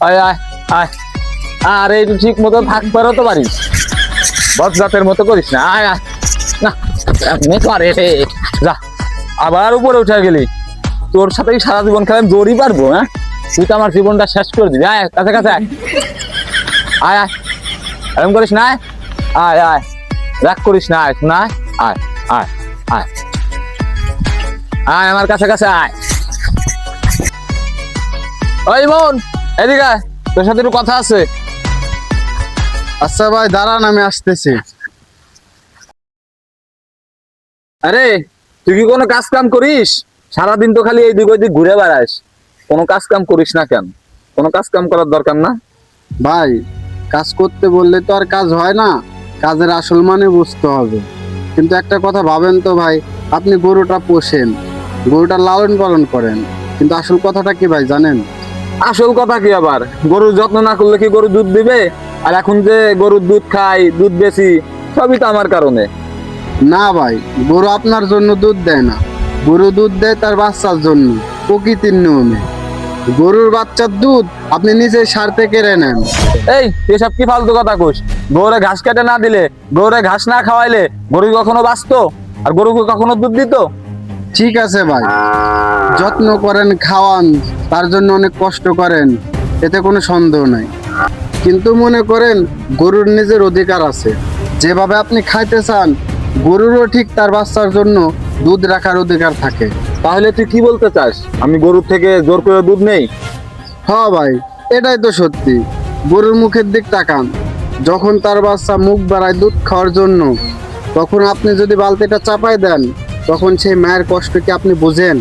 আয় আয় আয়। আর এই ঠিক মতো থাক পারো তো পারিস বজ্জাতের মতো করিস না, আয় আয়। না করে রে। যা, আবার উপরে উঠে গেলি। তোর সাথে সারা জীবন খেলে জোরই পারব হ্যাঁ? তুই তো আমার জীবনটা শেষ করে দিবি। আয়, কাছে কাছে আয়। আয় আয়। এরকম করিস না, আয়। আয় রাগ করিস না, আয়, শোনা, আয়। আয় আয় আয়। আমার কাছে কাছে আয়। ওই মন এদিকে তোর সাথে একটু কথা আছে। আচ্ছা ভাই দাঁড়ান আমি আসতেছি। আরে তুই কি কোনো কাজ কাম করিস? সারাদিন তো খালি এইদিক ওইদিক ঘুরে বেড়াস। কোনো কাজ কাম করিস না কেন? কোনো কাজ কাম করার দরকার না? ভাই কাজ করতে বললে তো আর কাজ হয় না। কাজের আসল মানে বুঝতে হবে। কিন্তু একটা কথা ভাবেন তো ভাই আপনি গরুটা পোষেন। গরুটা লালন পালন করেন। কিন্তু আসল কথাটা কি ভাই জানেন? আসল কথা কি আবার? গরুর যত্ন না করলে কি গরু দুধ দিবে? আর এখন যে গরুর দুধ খাই দুধ বেশি সবই তো আমার কারণে। না ভাই গরু আপনার জন্য দুধ দেয় না। গরু দুধ দেয় তার বাচ্চার জন্য প্রকৃতির নিয়মে। গরুর বাচ্চার দুধ আপনি নিজের স্বার্থে কেড়ে নেন। এই এসব কি ফালতু কথা কোস গরুরে ঘাস কেটে না দিলে গরুরে ঘাস না খাওয়াইলে গরু কখনো বাঁচতো? আর গরুকে কখনো দুধ দিত? ঠিক আছে ভাই। যত্ন করেন খাওয়ান তার জন্য অনেক কষ্ট করেন এতে কোনো সন্দেহ নাই। কিন্তু মনে করেন গরুর নিজের অধিকার আছে। যেভাবে আপনি খাইতে চান গরুরও ঠিক তার বাচ্চার জন্য দুধ রাখার অধিকার থাকে। তাহলে তুই কি বলতে চাস? আমি গরুর থেকে জোর করে দুধ নেই? হ ভাই এটাই তো সত্যি। গরুর মুখের দিক তাকান। যখন তার বাচ্চা মুখ বাড়ায় দুধ খাওয়ার জন্য তখন আপনি যদি বালতিটা চাপাই দেন তখন সেই মায়ের কষ্ট কি আপনি বুঝেন?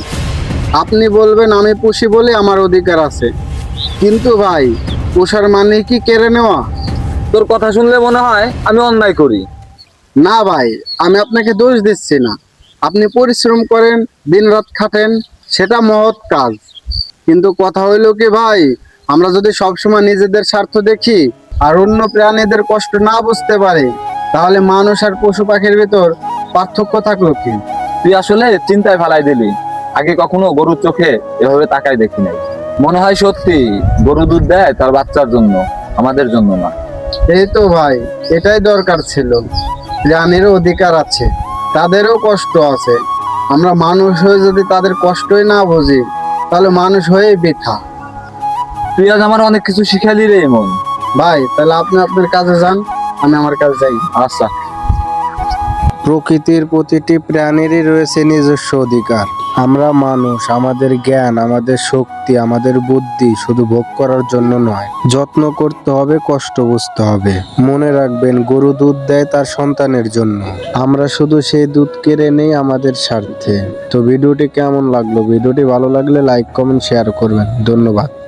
আপনি বলবেন আমি পুষি বলে আমার অধিকার আছে। কিন্তু ভাই পোষার মানে কি কেড়ে নেওয়া? তোর কথা শুনলে মনে হয় আমি অন্যায় করি। না ভাই আমি আপনাকে দোষ দিচ্ছি না। আপনি পরিশ্রম করেন দিন রাত খাটেন সেটা মহৎ কাজ। কিন্তু কথা হইল কি ভাই আমরা যদি সবসময় নিজেদের স্বার্থ দেখি আর অন্য প্রাণীদের কষ্ট না বুঝতে পারি তাহলে মানুষ আর পশু পাখির ভিতর পার্থক্য থাকল কি? তুই আসলে চিন্তায় ফেলাই দিলি। আগে কখনো গরুর চোখে এভাবে তাকাই দেখি নাই। মনে হয় সত্যি গরু দুধ দেয় তার বাচ্চার জন্য আমাদের জন্য না। এই তো ভাই এটাই দরকার ছিল। প্রাণীরও অধিকার আছে তাদেরও কষ্ট আছে। আমরা মানুষ হয়ে যদি তাদের কষ্টই না বুঝি তাহলে মানুষ হয়ে বৃথা। তুই আজ আমার অনেক কিছু শিখালি রে মন ভাই তাহলে আপনি আপনার কাজে যান আমি আমার কাছে যাই। আচ্ছা। প্রকৃতির প্রতিটি প্রাণীরই রয়েছে নিজস্ব অধিকার। আমরা মানুষ, আমাদের জ্ঞান, আমাদের শক্তি, আমাদের বুদ্ধি শুধু ভোগ করার জন্য নয়। যত্ন করতে হবে, কষ্ট বুঝতে হবে। মনে রাখবেন, গরু দুধ দেয় তার সন্তানের জন্য। আমরা শুধু সেই দুধ কেড়ে নেই আমাদের স্বার্থে। তো ভিডিওটি কেমন লাগল? ভিডিওটি ভালো লাগলে লাইক কমেন্ট শেয়ার করবেন। ধন্যবাদ।